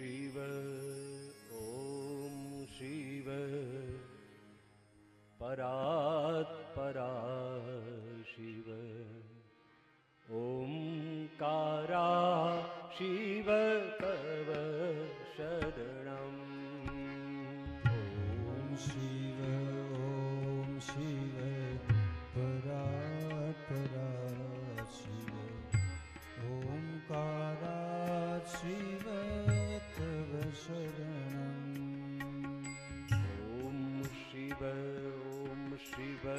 शिव ॐ शिव। परात् शिव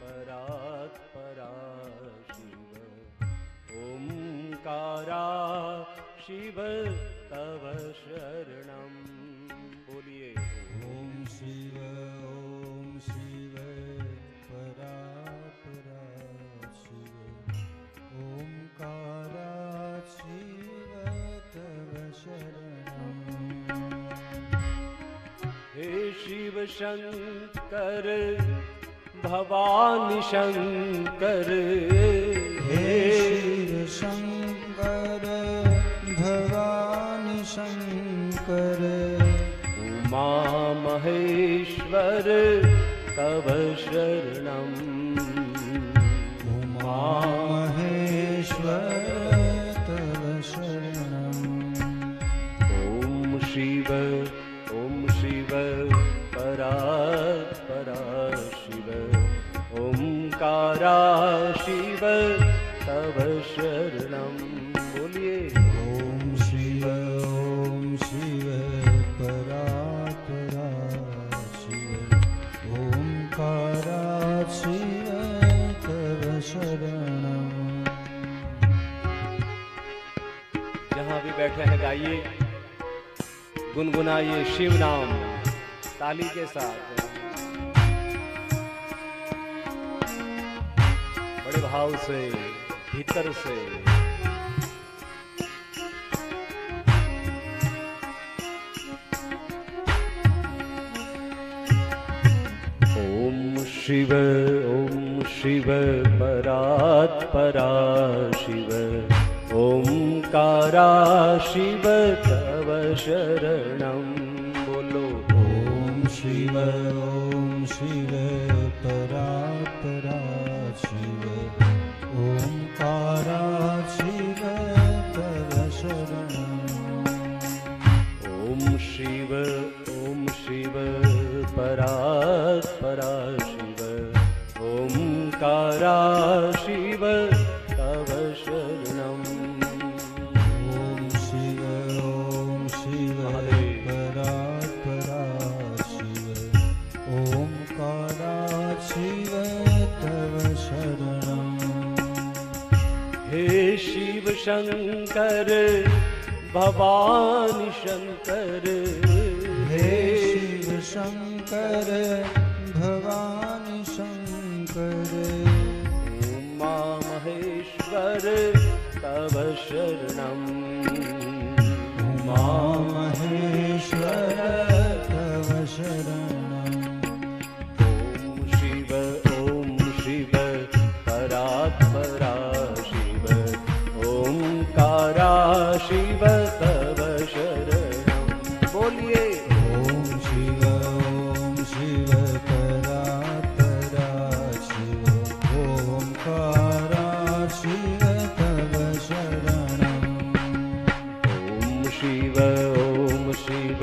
परात् परा शिव। ओंकारा शिव तव शरणम् बोलिए। ॐ शिव ॐ शिव परात्परा शिव। ओंकारा शिव तव शरणम् हे शिव शंकर भवानी शंकर। हे शिव शङ्कर भवानि शङ्कर उमा महेश्वर तव शरणम्। उमा महेश्वर तव शरणं बोलिए। ॐ शिव ॐ शिव परात्परा शिव। शिव तव जहाँ भी बैठे हैं गाइए। गुनगुनाइए शिव नाम ताली के साथ। बड़े भाव से। भीतर से। ओम शिव ओम शिव परात् परा शिव। ओंकारा शिव तव शरणं। हे शिव शंकर भवानी शंकर। हे शिव शङ्कर भवानि शङ्कर उमा महेश्वर तव शरणम्। उमा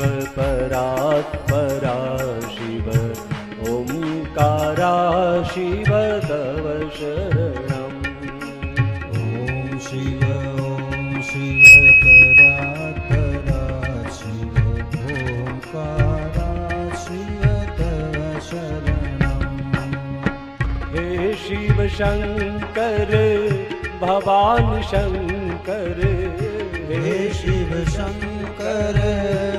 परात्परा शिव। ओंकारा शिव तव शरणम्। ॐ शिव ॐ शिव परात्परा शिव। ओंकारा शिव तव शरणम्। हे शिव शंकर भवानी शंकर। हे शिव शङ्कर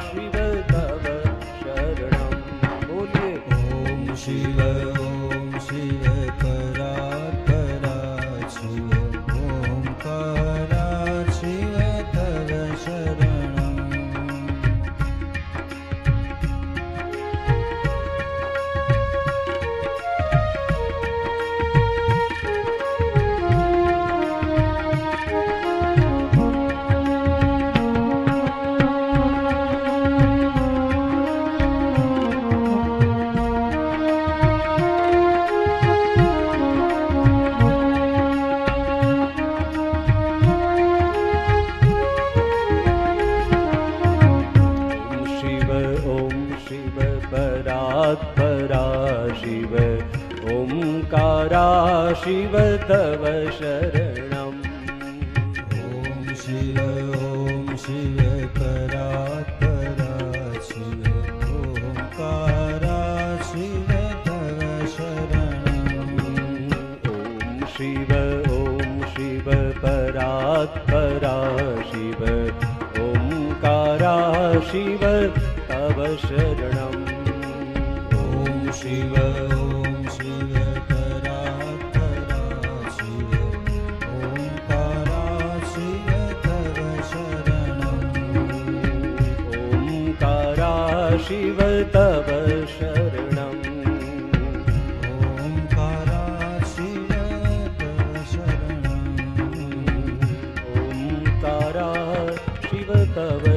शिव तव शरणं ॐ शिव ओङ्कारा शिव तव शरणम्। ॐ शिव ॐ शिव परात्परा शिव ओङ्कारा शिव तव शरणम्। ॐ शिव ॐ शिव परात्परा शिव ओङ्कारा शिव तव शरणम्। ॐ शिव शिव तव शरणम्। ओङ्कारा शिव तव शरणम् ओङ्कारा शिव तव